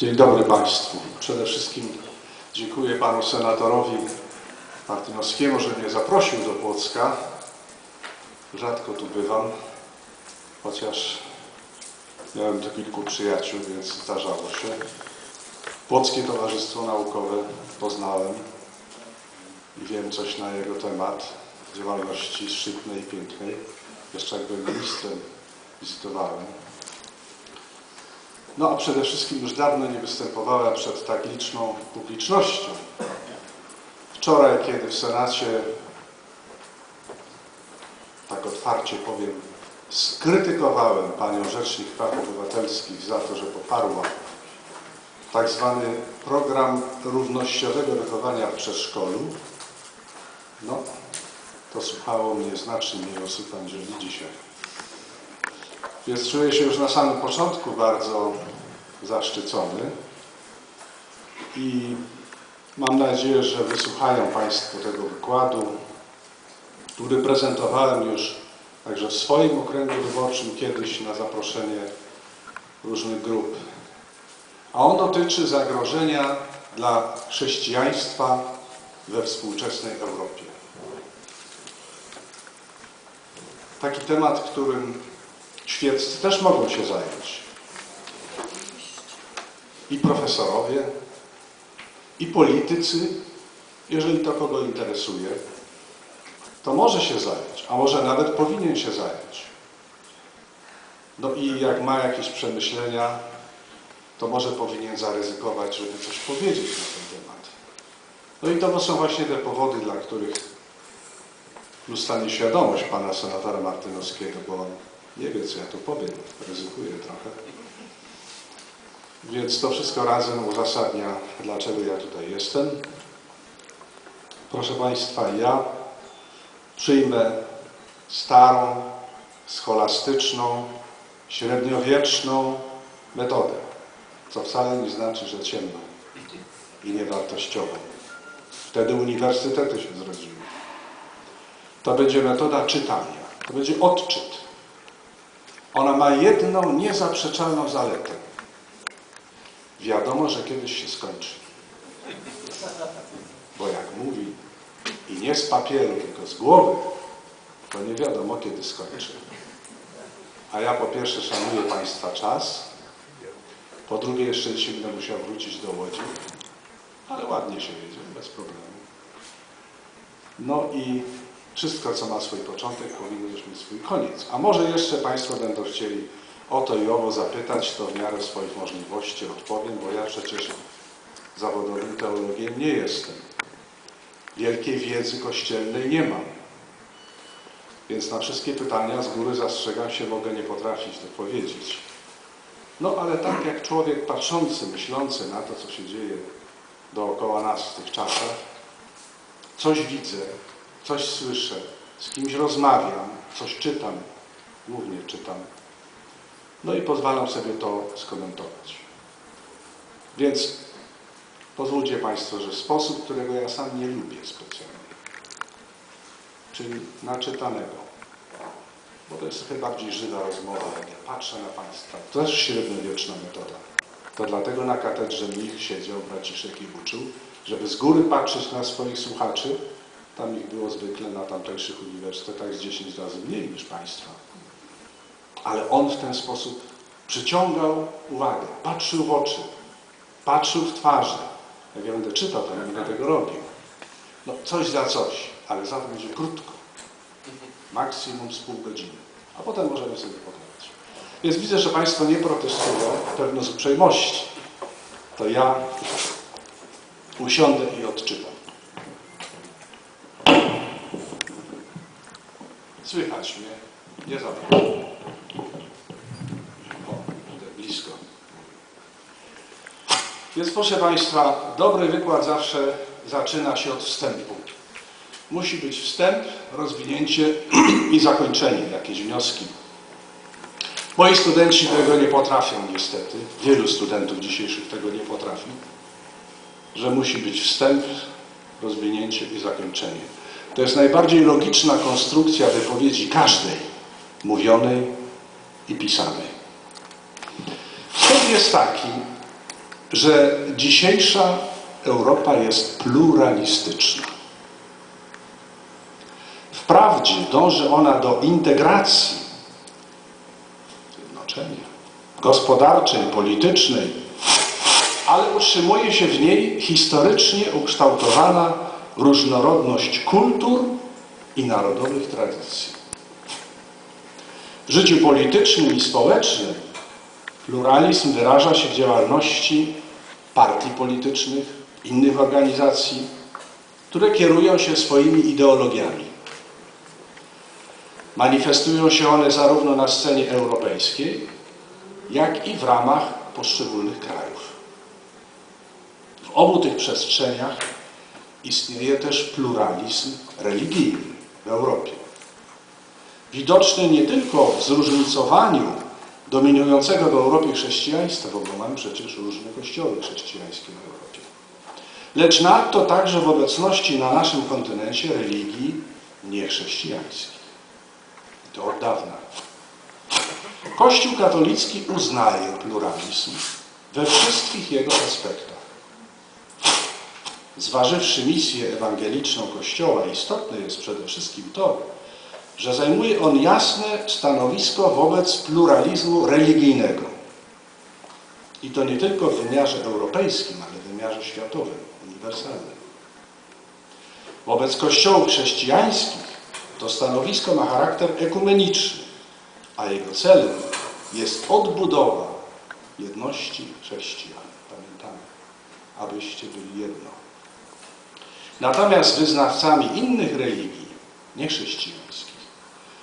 Dzień dobry Państwu. Przede wszystkim dziękuję Panu Senatorowi Martynowskiemu, że mnie zaprosił do Płocka. Rzadko tu bywam, chociaż miałem tu kilku przyjaciół, więc zdarzało się. Płockie Towarzystwo Naukowe poznałem i wiem coś na jego temat, działalności szczytnej i pięknej. Jeszcze jak byłem ministrem, wizytowałem. No a przede wszystkim już dawno nie występowałem przed tak liczną publicznością. Wczoraj, kiedy w Senacie, tak otwarcie powiem, skrytykowałem Panią Rzecznik Praw Obywatelskich za to, że poparła tak zwany program równościowego wychowania w przedszkolu, no to słuchało mnie znacznie mniej osób aniżeli dzisiaj. Więc czuję się już na samym początku bardzo zaszczycony i mam nadzieję, że wysłuchają Państwo tego wykładu, który prezentowałem już także w swoim okręgu wyborczym kiedyś na zaproszenie różnych grup. A on dotyczy zagrożenia dla chrześcijaństwa we współczesnej Europie. Taki temat, którym świeccy też mogą się zająć. I profesorowie, i politycy, jeżeli to kogo interesuje, to może się zająć, a może nawet powinien się zająć. No i jak ma jakieś przemyślenia, to może powinien zaryzykować, żeby coś powiedzieć na ten temat. No i to są właśnie te powody, dla których stanie świadomość pana senatora Martynowskiego, bo on nie wie, co ja tu powiem, ryzykuję trochę. Więc to wszystko razem uzasadnia, dlaczego ja tutaj jestem. Proszę Państwa, ja przyjmę starą, scholastyczną, średniowieczną metodę, co wcale nie znaczy, że ciemną i niewartościową. Wtedy uniwersytety się zrodziły. To będzie metoda czytania, to będzie odczyt. Ona ma jedną niezaprzeczalną zaletę. Wiadomo, że kiedyś się skończy. Bo jak mówi i nie z papieru, tylko z głowy, to nie wiadomo, kiedy skończy. A ja po pierwsze szanuję Państwa czas, po drugie jeszcze dzisiaj będę musiał wrócić do Łodzi, ale ładnie się jedzie, bez problemu. No i wszystko, co ma swój początek, powinno już mieć swój koniec. A może jeszcze Państwo będą chcieli o to i owo zapytać, to w miarę swoich możliwości odpowiem, bo ja przecież zawodowym teologiem nie jestem. Wielkiej wiedzy kościelnej nie mam. Więc na wszystkie pytania z góry zastrzegam się, mogę nie potrafić odpowiedzieć. No ale tak jak człowiek patrzący, myślący na to, co się dzieje dookoła nas w tych czasach, coś widzę, coś słyszę, z kimś rozmawiam, coś czytam, głównie czytam. No i pozwalam sobie to skomentować. Więc pozwólcie Państwo, że sposób, którego ja sam nie lubię specjalnie, czyli naczytanego, bo to jest trochę bardziej żywa rozmowa, jak ja patrzę na Państwa, to też średniowieczna metoda. To dlatego na katedrze mnich siedział braciszek i uczył, żeby z góry patrzeć na swoich słuchaczy, tam ich było zwykle na tamtejszych uniwersytetach z 10 razy mniej niż Państwa. Ale on w ten sposób przyciągał uwagę, patrzył w oczy, patrzył w twarze. Jak ja będę czytał, to nie będę tego robił. No coś za coś, ale za to będzie krótko. Maksimum z pół godziny. A potem możemy sobie pogadać. Więc widzę, że Państwo nie protestują, pewno z uprzejmości. To ja usiądę i odczytam. Słychać mnie? Nie za. O, blisko. Więc proszę Państwa, dobry wykład zawsze zaczyna się od wstępu. Musi być wstęp, rozwinięcie i zakończenie, jakieś wnioski. Moi studenci tego nie potrafią niestety. Wielu studentów dzisiejszych tego nie potrafi. Że musi być wstęp, rozwinięcie i zakończenie. To jest najbardziej logiczna konstrukcja wypowiedzi każdej, mówionej i pisanej. Wstęp jest taki, że dzisiejsza Europa jest pluralistyczna. Wprawdzie dąży ona do integracji, zjednoczenia gospodarczej, politycznej, ale utrzymuje się w niej historycznie ukształtowana różnorodność kultur i narodowych tradycji. W życiu politycznym i społecznym pluralizm wyraża się w działalności partii politycznych, innych organizacji, które kierują się swoimi ideologiami. Manifestują się one zarówno na scenie europejskiej, jak i w ramach poszczególnych krajów. W obu tych przestrzeniach istnieje też pluralizm religijny w Europie. Widoczny nie tylko w zróżnicowaniu dominującego w Europie chrześcijaństwa, bo mamy przecież różne kościoły chrześcijańskie w Europie, lecz nadto także w obecności na naszym kontynencie religii niechrześcijańskich. I to od dawna. Kościół katolicki uznaje pluralizm we wszystkich jego aspektach. Zważywszy misję ewangeliczną Kościoła, istotne jest przede wszystkim to, że zajmuje on jasne stanowisko wobec pluralizmu religijnego. I to nie tylko w wymiarze europejskim, ale w wymiarze światowym, uniwersalnym. Wobec kościołów chrześcijańskich to stanowisko ma charakter ekumeniczny, a jego celem jest odbudowa jedności chrześcijan. Pamiętamy, abyście byli jedno. Natomiast wyznawcami innych religii, niechrześcijańskich,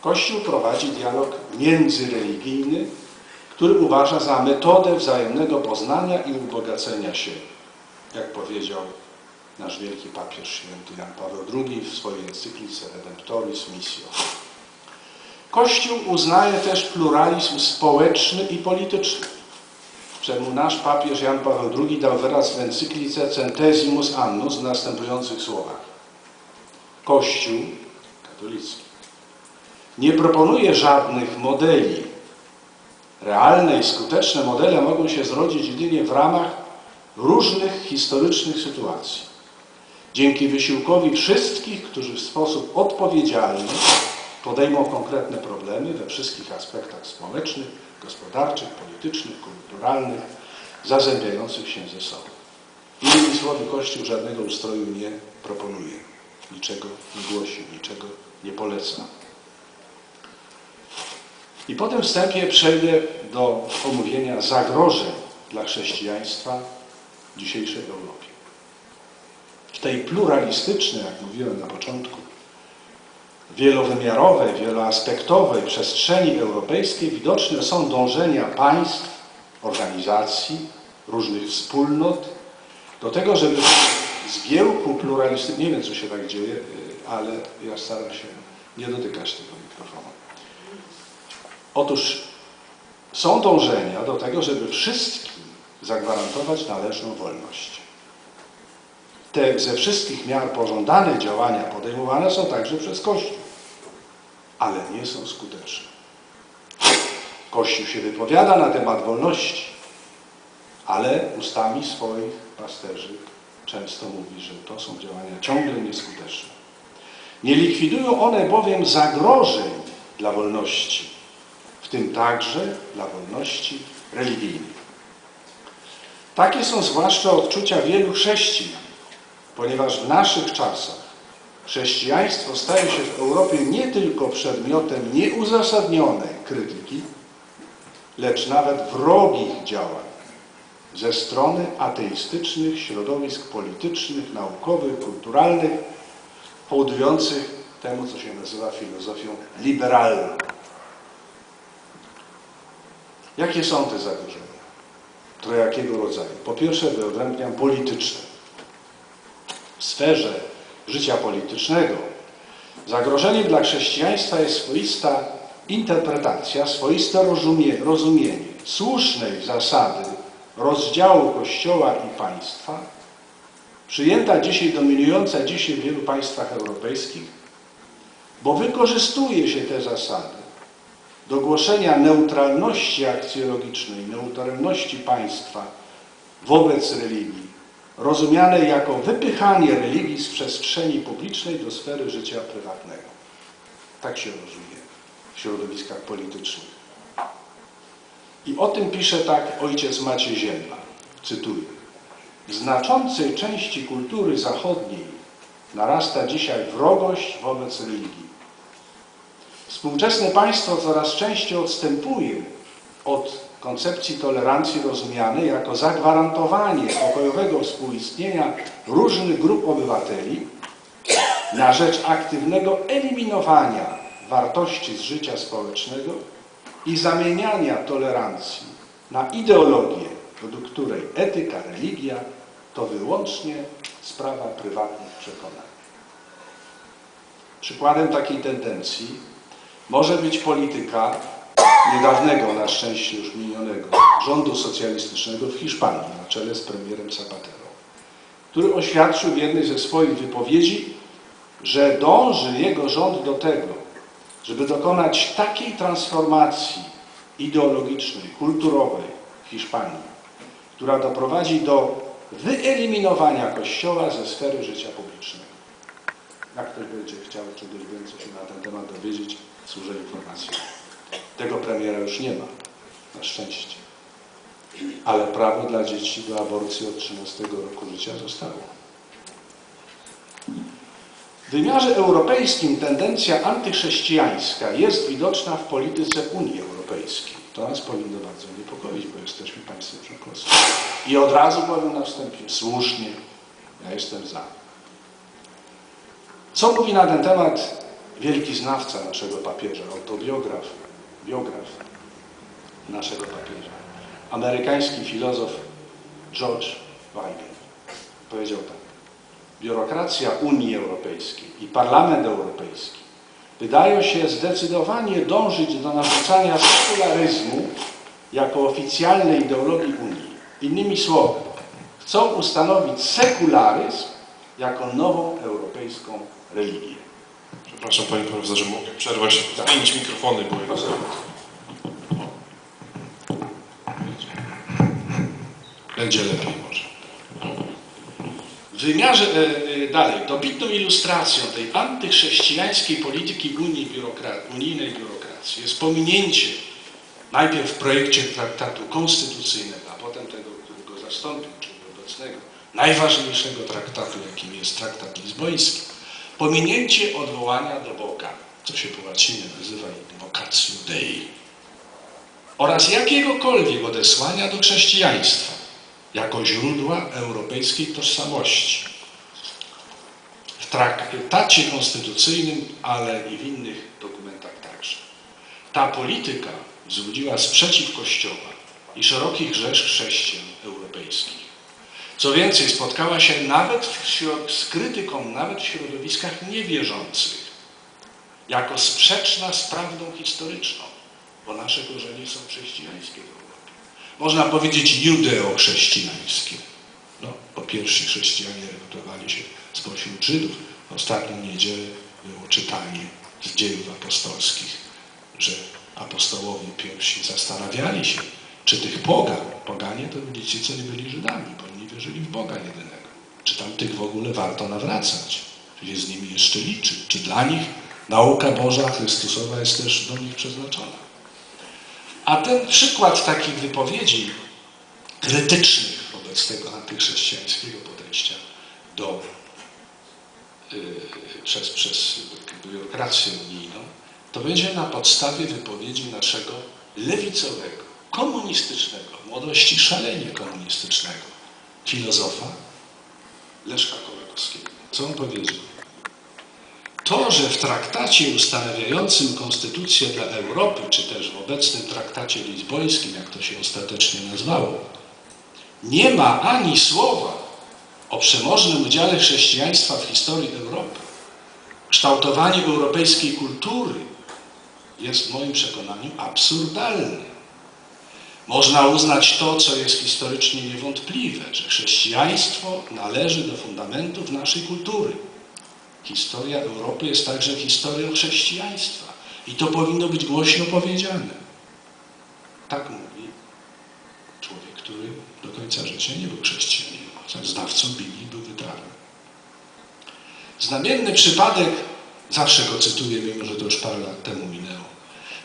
Kościół prowadzi dialog międzyreligijny, który uważa za metodę wzajemnego poznania i ubogacenia się, jak powiedział nasz wielki papież święty Jan Paweł II w swojej encyklice Redemptoris Missio. Kościół uznaje też pluralizm społeczny i polityczny, czemu nasz papież Jan Paweł II dał wyraz w encyklice Centesimus Annus w następujących słowach. Kościół katolicki nie proponuje żadnych modeli. Realne i skuteczne modele mogą się zrodzić jedynie w ramach różnych historycznych sytuacji. Dzięki wysiłkowi wszystkich, którzy w sposób odpowiedzialny podejmą konkretne problemy we wszystkich aspektach społecznych, gospodarczych, politycznych, kulturalnych, zazębiających się ze sobą. Innymi słowy, Kościół żadnego ustroju nie proponuje, niczego nie głosi, niczego nie poleca. I po tym wstępie przejdę do omówienia zagrożeń dla chrześcijaństwa w dzisiejszej Europie. W tej pluralistycznej, jak mówiłem na początku, wielowymiarowej, wieloaspektowej przestrzeni europejskiej widoczne są dążenia państw, organizacji, różnych wspólnot do tego, żeby zgiełku pluralistycznego, nie wiem co się tak dzieje, ale ja staram się nie dotykać tego mikrofonu. Otóż są dążenia do tego, żeby wszystkim zagwarantować należną wolność. Te ze wszystkich miar pożądane działania podejmowane są także przez Kościół, ale nie są skuteczne. Kościół się wypowiada na temat wolności, ale ustami swoich pasterzy często mówi, że to są działania ciągle nieskuteczne. Nie likwidują one bowiem zagrożeń dla wolności, w tym także dla wolności religijnej. Takie są zwłaszcza odczucia wielu chrześcijan, ponieważ w naszych czasach chrześcijaństwo staje się w Europie nie tylko przedmiotem nieuzasadnionej krytyki, lecz nawet wrogich działań ze strony ateistycznych środowisk politycznych, naukowych, kulturalnych, hołdujących temu, co się nazywa filozofią liberalną. Jakie są te zagrożenia? Trojakiego rodzaju. Po pierwsze wyodrębniam polityczne. W sferze życia politycznego. Zagrożeniem dla chrześcijaństwa jest swoista interpretacja, swoiste rozumie, rozumienie słusznej zasady rozdziału Kościoła i państwa, przyjęta dzisiaj, dominująca dzisiaj w wielu państwach europejskich, bo wykorzystuje się te zasady do głoszenia neutralności akcjologicznej, neutralności państwa wobec religii, rozumianej jako wypychanie religii z przestrzeni publicznej do sfery życia prywatnego. Tak się rozumie w środowiskach politycznych. I o tym pisze tak ojciec Maciej Ziemba, cytuję. W znaczącej części kultury zachodniej narasta dzisiaj wrogość wobec religii. Współczesne państwo coraz częściej odstępuje od koncepcji tolerancji rozumianej jako zagwarantowanie pokojowego współistnienia różnych grup obywateli na rzecz aktywnego eliminowania wartości z życia społecznego i zamieniania tolerancji na ideologię, według której etyka, religia to wyłącznie sprawa prywatnych przekonań. Przykładem takiej tendencji może być polityka niedawnego, na szczęście już minionego, rządu socjalistycznego w Hiszpanii na czele z premierem Zapatero, który oświadczył w jednej ze swoich wypowiedzi, że dąży jego rząd do tego, żeby dokonać takiej transformacji ideologicznej, kulturowej w Hiszpanii, która doprowadzi do wyeliminowania Kościoła ze sfery życia publicznego. Jak ktoś będzie chciał czegoś więcej się na ten temat dowiedzieć, służę informacją. Tego premiera już nie ma, na szczęście. Ale prawo dla dzieci do aborcji od 13 roku życia zostało. W wymiarze europejskim tendencja antychrześcijańska jest widoczna w polityce Unii Europejskiej. To nas powinno bardzo niepokoić, bo jesteśmy państwem członkowskim. I od razu powiem na wstępie, słusznie, ja jestem za. Co mówi na ten temat wielki znawca naszego papieża, autobiograf, biograf naszego papieża, amerykański filozof George Weigel. Powiedział tak. Biurokracja Unii Europejskiej i Parlament Europejski wydają się zdecydowanie dążyć do narzucania sekularyzmu jako oficjalnej ideologii Unii. Innymi słowy, chcą ustanowić sekularyzm jako nową europejską religię. Przepraszam Panie Profesorze, mogę przerwać, zmienić mikrofony, bo Proszę. będzie lepiej może. W wymiarze e, e, dalej, dobitną ilustracją tej antychrześcijańskiej polityki Unii unijnej biurokracji jest pominięcie najpierw w projekcie traktatu konstytucyjnego, a potem tego, który go zastąpił, czyli obecnego, najważniejszego traktatu, jakim jest traktat lizboński, pominięcie odwołania do Boga, co się po łacinie nazywa invocatio Dei, oraz jakiegokolwiek odesłania do chrześcijaństwa jako źródła europejskiej tożsamości. W traktacie konstytucyjnym, ale i w innych dokumentach także. Ta polityka wzbudziła sprzeciw Kościoła i szerokich rzesz chrześcijan europejskich. Co więcej, spotkała się nawet w, z krytyką nawet w środowiskach niewierzących, jako sprzeczna z prawdą historyczną, bo nasze korzenie są chrześcijańskie w Europie. Można powiedzieć judeo-chrześcijańskie. No, po pierwsi chrześcijanie rekrutowali się spośród Żydów. W ostatnią niedzielę było czytanie z dziejów apostolskich, że apostołowie pierwsi zastanawiali się, czy tych pogan, poganie to ci, co nie byli Żydami, wierzyli w Boga jedynego. Czy tam tych w ogóle warto nawracać? Czy się z nimi jeszcze liczy? Czy dla nich nauka Boża, Chrystusowa jest też do nich przeznaczona? A ten przykład takich wypowiedzi krytycznych wobec tego antychrześcijańskiego podejścia do, yy, przez, przez biurokrację unijną, to będzie na podstawie wypowiedzi naszego lewicowego, komunistycznego, młodości szalenie komunistycznego filozofa Leszka Kołakowskiego. Co on powiedział? To, że w traktacie ustanawiającym konstytucję dla Europy, czy też w obecnym traktacie lizbońskim, jak to się ostatecznie nazwało, nie ma ani słowa o przemożnym udziale chrześcijaństwa w historii Europy, kształtowaniu europejskiej kultury jest w moim przekonaniu absurdalne. Można uznać to, co jest historycznie niewątpliwe, że chrześcijaństwo należy do fundamentów naszej kultury. Historia Europy jest także historią chrześcijaństwa i to powinno być głośno powiedziane. Tak mówi człowiek, który do końca życia nie był chrześcijaninem. Znawcą Biblii był wytrawny. Znamienny przypadek, zawsze go cytuję, mimo że to już parę lat temu minęło,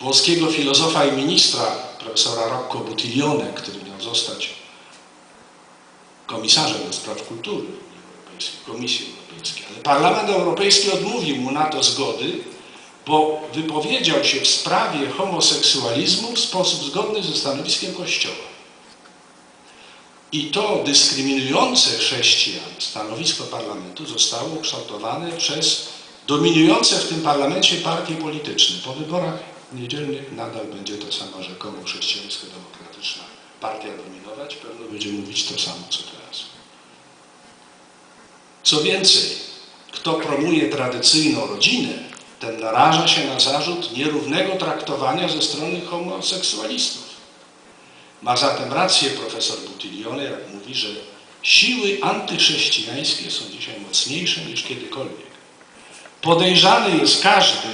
włoskiego filozofa i ministra, profesora Rocco Buttiglione, który miał zostać komisarzem do spraw kultury Komisji Europejskiej. Ale Parlament Europejski odmówił mu na to zgody, bo wypowiedział się w sprawie homoseksualizmu w sposób zgodny ze stanowiskiem Kościoła. I to dyskryminujące chrześcijan stanowisko parlamentu zostało ukształtowane przez dominujące w tym parlamencie partie polityczne. Po wyborach niedzielnych nadal będzie to samo rzekomo chrześcijańsko-demokratyczna partia dominować, pewno będzie mówić to samo co teraz. Co więcej, kto promuje tradycyjną rodzinę, ten naraża się na zarzut nierównego traktowania ze strony homoseksualistów. Ma zatem rację profesor Buttiglione, jak mówi, że siły antychrześcijańskie są dzisiaj mocniejsze niż kiedykolwiek. Podejrzany jest każdy,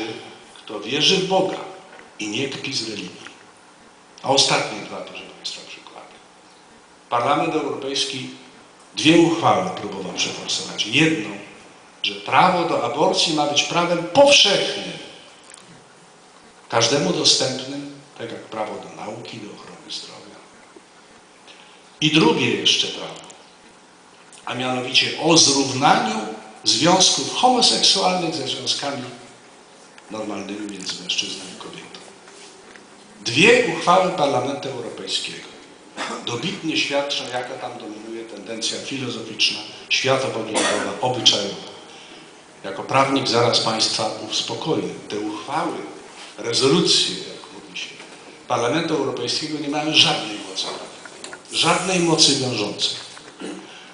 kto wierzy w Boga i nie kpi z religii. A ostatnie dwa, proszę Państwa, przykłady. Parlament Europejski dwie uchwały próbował przeforsować. Jedną, że prawo do aborcji ma być prawem powszechnym, każdemu dostępnym, tak jak prawo do nauki, do ochrony zdrowia. I drugie jeszcze prawo, a mianowicie o zrównaniu związków homoseksualnych ze związkami normalnymi między mężczyzną i kobietą. Dwie uchwały Parlamentu Europejskiego dobitnie świadczą, jaka tam dominuje tendencja filozoficzna, światopoglądowa, obyczajowa. Jako prawnik zaraz Państwa uspokoję. Te uchwały, rezolucje, jak mówi się, Parlamentu Europejskiego nie mają żadnej mocy żadnej mocy wiążącej.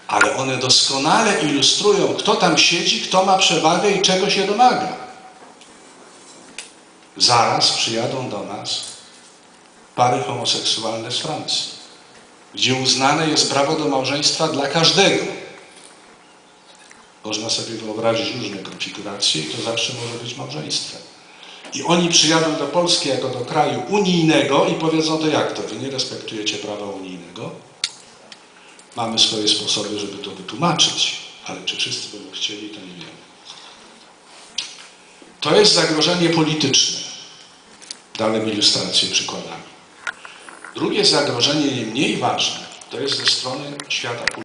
Ale one doskonale ilustrują, kto tam siedzi, kto ma przewagę i czego się domaga. Zaraz przyjadą do nas pary homoseksualne z Francji, gdzie uznane jest prawo do małżeństwa dla każdego. Można sobie wyobrazić różne konfiguracje i to zawsze może być małżeństwem. I oni przyjadą do Polski jako do kraju unijnego i powiedzą to jak to? Wy nie respektujecie prawa unijnego? Mamy swoje sposoby, żeby to wytłumaczyć, ale czy wszyscy będą chcieli, to nie wiemy. To jest zagrożenie polityczne. Dałem ilustrację przykładami. Drugie zagrożenie, nie mniej ważne, to jest ze strony świata